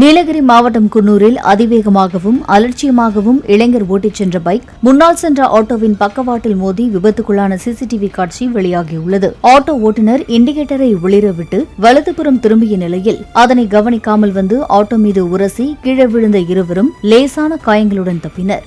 நீலகிரி மாவட்டம் குன்னூரில் அதிவேகமாகவும் அலட்சியமாகவும் இளைஞர் ஓட்டிச் சென்ற பைக் முன்னால் சென்ற ஆட்டோவின் பக்கவாட்டில் மோதி விபத்துக்குள்ளான சிசிடிவி காட்சி வெளியாகியுள்ளது. ஆட்டோ ஓட்டுநர் இண்டிகேட்டரை ஒளிரவிட்டு வலதுபுறம் திரும்பிய நிலையில் அதனை கவனிக்காமல் வந்து ஆட்டோ மீது உரசி கீழே விழுந்த இருவரும் லேசான காயங்களுடன் தப்பினர்.